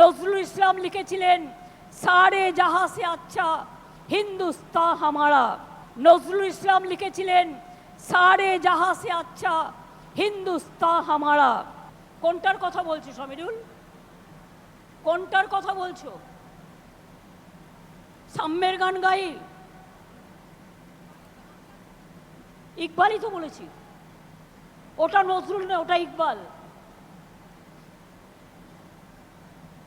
নজরুল ইসলাম লিখেছিলেন, সারে জাহা সে আচ্ছা হিন্দুস্তা হামারা। নজরুল ইসলাম লিখেছিলেন, সারে জাহা সে আচ্ছা হিন্দুস্তা হামারা। কোনটার কথা বলছো সমীরুল? কোনটার কথা বলছো? সাম্যের গান গাই। ইকবালই তো বলেছি। ওটা নজরুল না ওটা ইকবাল।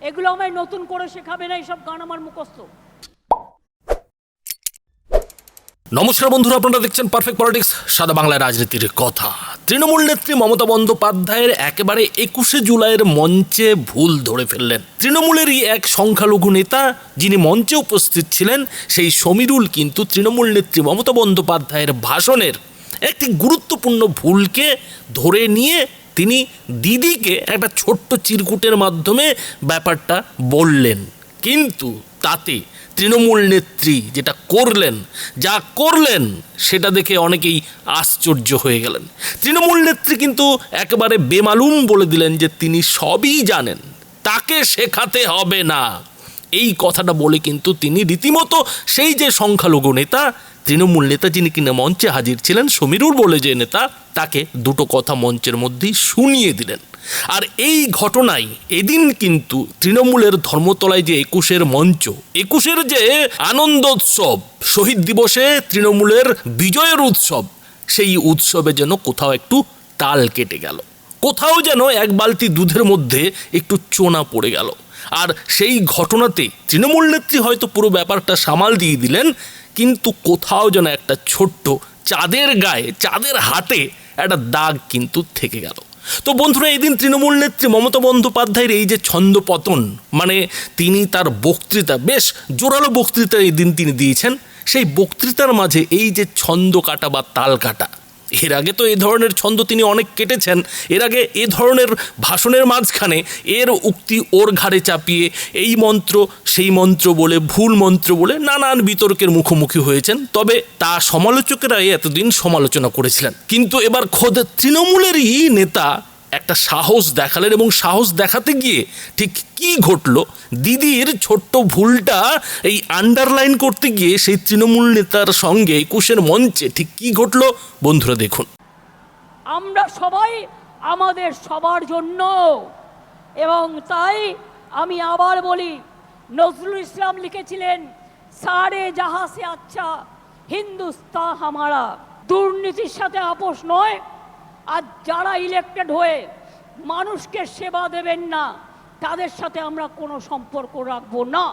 এগুলো আমায় নতুন করে শেখাবে না এইসব গান আমার মুখস্থ। নমস্কার বন্ধুরা, আপনারা দেখছেন পারফেক্ট পলিটিক্স সাদা বাংলায় রাজনীতির কথা। তৃণমূল নেত্রী মমতা বন্দ্যোপাধ্যায়ের একেবারে একুশে জুলাইয়ের মঞ্চে ভুল ধরে ফেললেন। তৃণমূলেরই এক সংখ্যালঘু নেতা, যিনি মঞ্চে উপস্থিত ছিলেন, সেই সমীরুল কিন্তু তৃণমূল নেত্রী মমতা বন্দ্যোপাধ্যায়ের ভাষণের একটি গুরুত্বপূর্ণ ভুলকে ধরে নিয়ে তিনি দিদিকে একটা ছোট্ট চিরকুটের মাধ্যমে ব্যাপারটা বললেন। কিন্তু তাতে তৃণমূল নেত্রী যেটা করলেন, যা করলেন, সেটা দেখে অনেকেই আশ্চর্য হয়ে গেলেন। তৃণমূল নেত্রী কিন্তু একেবারে বেমালুম বলে দিলেন যে তিনি সবই জানেন, তাকে শেখাতে হবে না। এই কথাটা বলে কিন্তু তিনি রীতিমতো সেই যে সংখ্যালঘু নেতা তৃণমূল নেতা যিনি কিনা মঞ্চে হাজির ছিলেন? সমীরুর বলে যে নেতা তাকে দুটো কথা মঞ্চের মধ্যেই শুনিয়ে দিলেন। আর এই ঘটনায় এদিন কিন্তু তৃণমূলের ধর্মতলায় যে একুশের মঞ্চ, একুশের যে আনন্দোৎসব, শহীদ দিবসে তৃণমূলের বিজয়ের উৎসব, সেই উৎসবে যেন কোথাও একটু তাল কেটে গেল। কোথাও যেন এক বালতি দুধের মধ্যে একটু চোনা পড়ে গেল। আর সেই ঘটনাতে তৃণমূল নেত্রী হয়তো পুরো ব্যাপারটা সামাল দিয়ে দিলেন, কিন্তু কোথাও যেন একটা ছোট্ট চাঁদের গায়ে, চাঁদের হাতে একটা দাগ কিন্তু থেকে গেল। তো বন্ধুরা এই দিন তৃণমূল নেত্রী মমতা বন্দ্যোপাধ্যায়ের এই যে ছন্দপতন মানে তিনি তার বক্তৃতা, বেশ জোরালো বক্তৃতা এই দিন তিনি দিয়েছেন, সেই বক্তৃতার মাঝে এই যে ছন্দ কাটা বা তাল কাটা এর আগে তো এ ধরনের ছন্দ তিনি অনেক কেটেছেন। এর আগে এ ধরনের ভাষণের মাঝখানে এর উক্তি ওর ঘাড়ে চাপিয়ে এই মন্ত্র, সেই মন্ত্র বলে, ভুল মন্ত্র বলে নানান বিতর্কের মুখোমুখি হয়েছেন। তবে তা সমালোচকেরাই এতদিন সমালোচনা করেছিলেন। কিন্তু এবার খোদ তৃণমূলেরই নেতা একটা সাহস দেখালেন এবং সাহস দেখাতে গিয়ে ঠিক কি ঘটলো? দিদির ছোট্ট ভুলটা এই আন্ডারলাইন করতে গিয়ে সেই তৃণমূল নেতার সঙ্গে একুশের মঞ্চে ঠিক কি ঘটলো? বন্ধুরা দেখুন। আমরা সবাই আমাদের সবার জন্য এবং তাই আমি আবার বলি, নজরুল ইসলাম লিখেছিলেন, সারে জাহা সে আচ্ছা হিন্দুস্তা হামারা। দুর্নীতির সাথে আপোষ নয় আর যারা ইলেক্টেড হয়ে মানুষকে সেবা দেবেন না, তাদের সাথে আমরা কোনো সম্পর্ক রাখব না।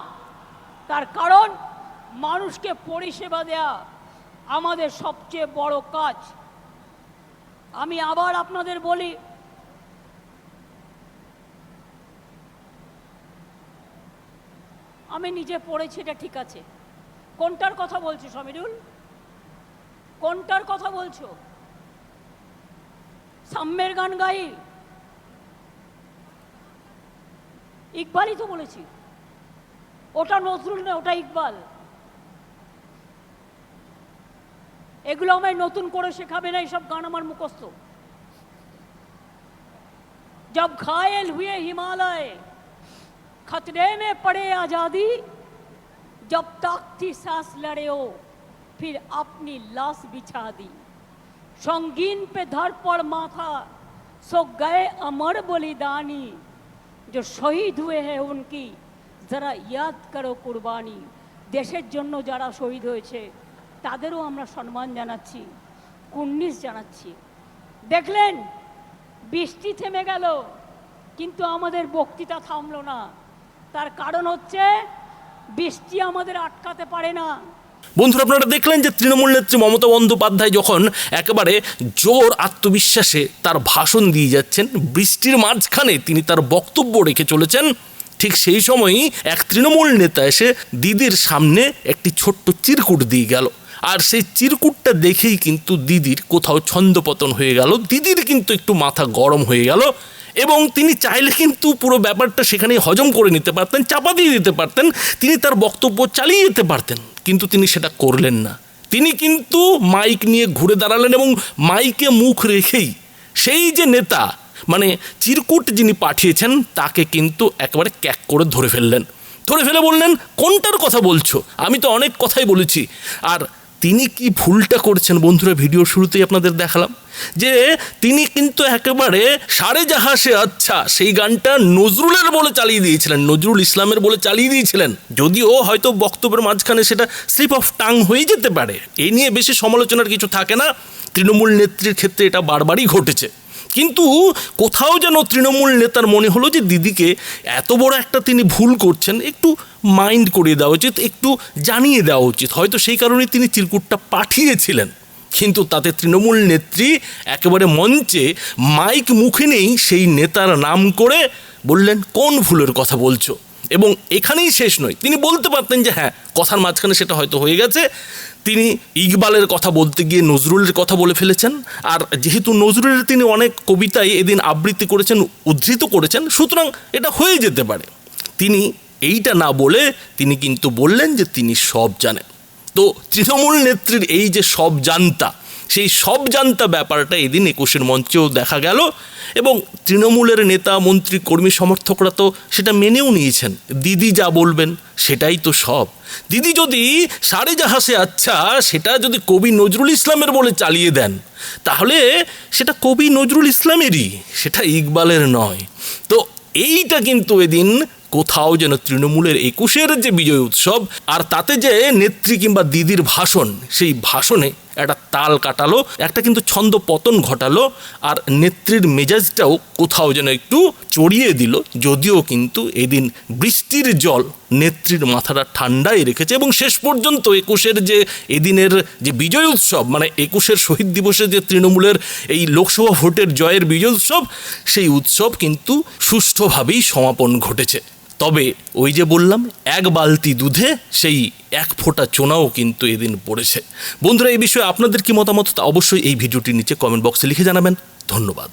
তার কারণ, মানুষকে পরিষেবা দেয়া আমাদের সবচেয়ে বড় কাজ। আমি আবার আপনাদের বলি, আমি নিজে পড়েছি, এটা ঠিক আছে। কোনটার কথা বলছো, সমীরুল? কোনটার কথা বলছো? সাম্যের গান গাই ইকবালই তো বলেছি। ওটা নজরুল না ওটা ইকবাল। এগুলো আমায় নতুন করে শেখাবে না এইসব গান আমার মুখস্থ। জব ঘায়েল হুয়ে হিমালয়, খতরে মে পড়ে আজাদি জব তাকতি শ্বাস লড়েও, ফির আপনি লাশ বিছা দিই संगीन पे धर पर माथा सो गए अमर बलिदानी जो শহীদ हुए हैं उनकी যারা ইয়াদ করো কুরবানি দেশের জন্য যারা শহীদ হয়েছে তাদেরও আমরা সম্মান জানাচ্ছি কুর্নিশ জানাচ্ছি দেখলেন বৃষ্টি থেমে গেল কিন্তু আমাদের বক্তৃতা থামলো না তার কারণ হচ্ছে বৃষ্টি আমাদের আটকাতে পারে না বন্ধুরা, আপনারা দেখলেন যে তৃণমূল নেত্রী মমতা বন্দ্যোপাধ্যায় যখন একেবারে জোর আত্মবিশ্বাসে তার ভাষণ দিয়ে যাচ্ছেন, বৃষ্টির মাঝখানে তিনি তার বক্তব্য রেখে চলেছেন, ঠিক সেই সময়ই এক তৃণমূল নেতা এসে দিদির সামনে একটি ছোট্ট চিরকুট দিয়ে গেল। আর সেই চিরকুটটা দেখেই কিন্তু দিদির কোথাও ছন্দপতন হয়ে গেল, দিদির কিন্তু একটু মাথা গরম হয়ে গেল এবং তিনি চাইলে কিন্তু পুরো ব্যাপারটা সেখানেই হজম করে নিতে পারতেন, চাপা দিয়ে দিতে পারতেন, তিনি তার বক্তব্য চালিয়ে যেতে পারতেন। কিন্তু তিনি সেটা করলেন না। তিনি কিন্তু মাইক নিয়ে ঘুরে দাঁড়ালেন এবং মাইকে মুখ রেখেই সেই যে নেতা মানে চিরকুট যিনি পাঠিয়েছেন, তাকে কিন্তু একবারে ক্যাক করে ধরে ফেললেন। ধরে ফেলে বললেন, কোনটার কথা বলছো? আমি তো অনেক কথাই বলেছি। আর তিনি কি ভুলটা করছেন? বন্ধুরা, ভিডিও শুরুতেই আপনাদের দেখালাম যে তিনি কিন্তু একেবারে সারে জাহাসে আচ্ছা সেই গানটা নজরুলের বলে চালিয়ে দিয়েছিলেন, নজরুল ইসলামের বলে চালিয়ে দিয়েছিলেন। যদিও হয়তো বক্তব্যের মাঝখানে সেটা স্লিপ অফ টাং হয়ে যেতে পারে। এ নিয়ে বেশি সমালোচনার কিছু থাকে না। তৃণমূল নেত্রীর ক্ষেত্রে এটা বারবারই ঘটেছে। কিন্তু কোথাও যেন তৃণমূল নেতার মনে হলো যে দিদিকে এত বড় একটা তিনি ভুল করছেন, একটু মাইন্ড করিয়ে দেওয়া উচিত, একটু জানিয়ে দেওয়া উচিত। হয়তো সেই কারণেই তিনি চিরকুটটা পাঠিয়েছিলেন। কিন্তু তাতে তৃণমূল নেত্রী একেবারে মঞ্চে মাইক মুখে নেই সেই নেতার নাম করে বললেন, কোন ভুলের কথা বলছো? এবং এখানেই শেষ নয়। তিনি বলতে পারতেন যে হ্যাঁ কথার মাঝখানে সেটা হয়তো হয়ে গেছে। তিনি ইকবালের কথা বলতে গিয়ে নজরুলের কথা বলে ফেলেছেন। আর যেহেতু নজরুলের তিনি অনেক কবিতায় এদিন আবৃত্তি করেছেন, উদ্ধৃত করেছেন, সুতরাং এটা হয়ে যেতে পারে। তিনি এইটা না বলে তিনি কিন্তু বললেন যে তিনি সব জানেন। তো তৃণমূল নেত্রীর এই যে সব জানতা সেই সব জানতা ব্যাপারটা এদিন একুশের মঞ্চেও দেখা গেল এবং তৃণমূলের নেতা, মন্ত্রী, কর্মী, সমর্থকরা তো সেটা মেনেও নিয়েছেন। দিদি যা বলবেন সেটাই তো সব। দিদি যদি সারে জাহাসে আচ্ছা সেটা যদি কবি নজরুল ইসলামের বলে চালিয়ে দেন, তাহলে সেটা কবি নজরুল ইসলামেরই, সেটা ইকবালের নয়। তো এইটা কিন্তু এদিন কোথাও যেন তৃণমূলের একুশের যে বিজয় উৎসব, আর তাতে যে নেত্রী কিংবা দিদির ভাষণ, সেই ভাষণে একটা তাল কাটালো, একটা কিন্তু ছন্দ পতন ঘটালো, আর নেত্রীর মেজাজটাও কোথাও যেন একটু চড়িয়ে দিল, যদিও কিন্তু এদিন বৃষ্টির জল নেত্রীর মাথাটা ঠান্ডাই রেখেছে এবং শেষ পর্যন্ত একুশের যে এদিনের যে বিজয় উৎসব মানে একুশের শহীদ দিবসে যে তৃণমূলের এই লোকসভা ভোটের জয়ের বিজয় উৎসব, সেই উৎসব কিন্তু সুষ্ঠুভাবেই সমাপন ঘটেছে। তবে ওই যে বললাম, এক বালতি দুধে সেই এক ফোঁটা চোনাও কিন্তু এদিন পড়েছে। বন্ধুরা, এই বিষয়ে আপনাদের কি মতামত? তা অবশ্যই এই ভিডিওটির নিচে কমেন্ট বক্সে লিখে জানাবেন। ধন্যবাদ।